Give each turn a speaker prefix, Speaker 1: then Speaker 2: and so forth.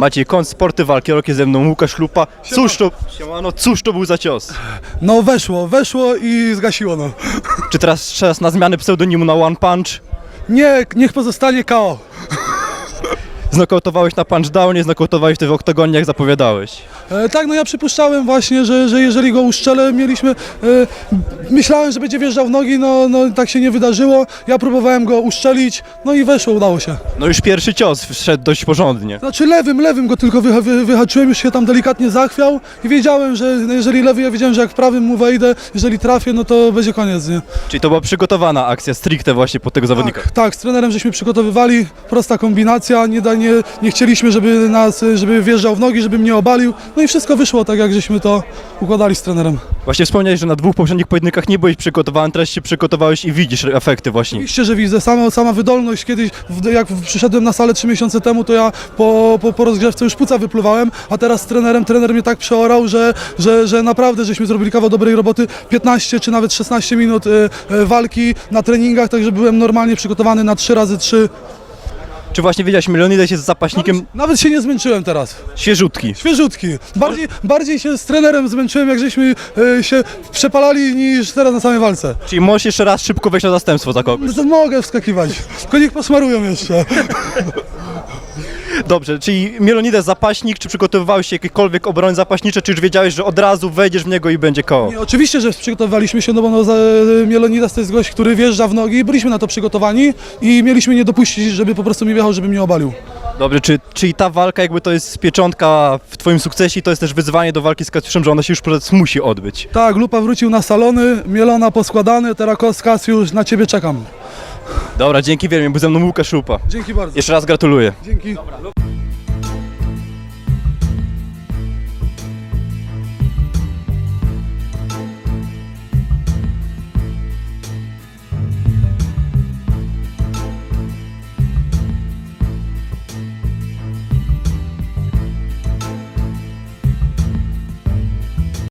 Speaker 1: Maciej Koń, Sporty Walki, rok jest ze mną Łukasz Lupa. Cóż to, siemano, cóż to był za cios?
Speaker 2: No weszło, weszło i zgasiło no.
Speaker 1: Czy teraz czas na zmianę pseudonimu na One Punch?
Speaker 2: Nie, niech pozostanie KO.
Speaker 1: Znokautowałeś na punchdownie, znokautowałeś ty w oktagonie, jak zapowiadałeś.
Speaker 2: E, tak, no ja przypuszczałem właśnie, że, że jeżeli go uszczelę, mieliśmy... E, myślałem, że będzie wjeżdżał w nogi, no, no tak się nie wydarzyło. Ja próbowałem go uszczelić, no i weszło, udało się.
Speaker 1: No już pierwszy cios wszedł dość porządnie.
Speaker 2: Znaczy lewym, lewym go tylko wyha- wy, wyhaczyłem, już się tam delikatnie zachwiał i wiedziałem, że no, jeżeli lewy, ja wiedziałem, że jak prawym mu wejdę, jeżeli trafię, no to będzie koniec, nie?
Speaker 1: Czyli to była przygotowana akcja stricte właśnie pod tego zawodnika.
Speaker 2: Tak, tak, z trenerem żeśmy przygotowywali, prosta kombinacja, nie, da, nie, nie chcieliśmy, żeby nas, żeby wjeżdżał w nogi, żeby mnie obalił, no i wszystko wyszło tak, jak żeśmy to układali z trenerem.
Speaker 1: Właśnie wspomniałeś, że na dwóch poprzednich pojedynkach nie byłeś przygotowany, teraz się przygotowałeś i widzisz efekty właśnie.
Speaker 2: Oczywiście, że widzę, sama, sama wydolność, kiedyś jak przyszedłem na salę trzy miesiące temu, to ja po, po, po rozgrzewce już płuca wypluwałem, a teraz z trenerem, trener mnie tak przeorał, że, że, że naprawdę żeśmy zrobili kawał dobrej roboty, 15 czy nawet 16 minut e, e, walki na treningach, także byłem normalnie przygotowany na 3 razy 3
Speaker 1: Czy właśnie wiedziałeś, Leonidas jest zapaśnikiem
Speaker 2: Nawet się nie zmęczyłem teraz.
Speaker 1: świeżutki.
Speaker 2: Świeżutki. Bardziej, bardziej się z trenerem zmęczyłem, jak żeśmy e, się przepalali niż teraz na samej walce.
Speaker 1: Czyli możesz jeszcze raz szybko wejść na zastępstwo za kogoś.
Speaker 2: Mogę wskakiwać. Tylko niech posmarują jeszcze.
Speaker 1: Dobrze, czyli Mielonides zapaśnik, czy przygotowywałeś się jakiekolwiek obrony zapaśnicze, czy już wiedziałeś, że od razu wejdziesz w niego i będzie koło?
Speaker 2: Nie, oczywiście, że przygotowaliśmy się, no bo no, za- Mielonidas to jest gość, który wjeżdża w nogi. Byliśmy na to przygotowani i mieliśmy nie dopuścić, żeby po prostu mi wjechał, żeby mnie obalił.
Speaker 1: Dobrze, czy, czyli ta walka jakby to jest pieczątka w twoim sukcesie i to jest też wyzwanie do walki z Kasiuszem, że ona się już proces musi odbyć.
Speaker 2: Tak, Lupa wrócił na salony, Mielona poskładany, teraz Kasiusz, na ciebie czekam.
Speaker 1: Dobra, dzięki wielkie, był ze mną Łukasz Lupa.
Speaker 2: Dzięki bardzo.
Speaker 1: Jeszcze raz gratuluję.
Speaker 2: Dzięki.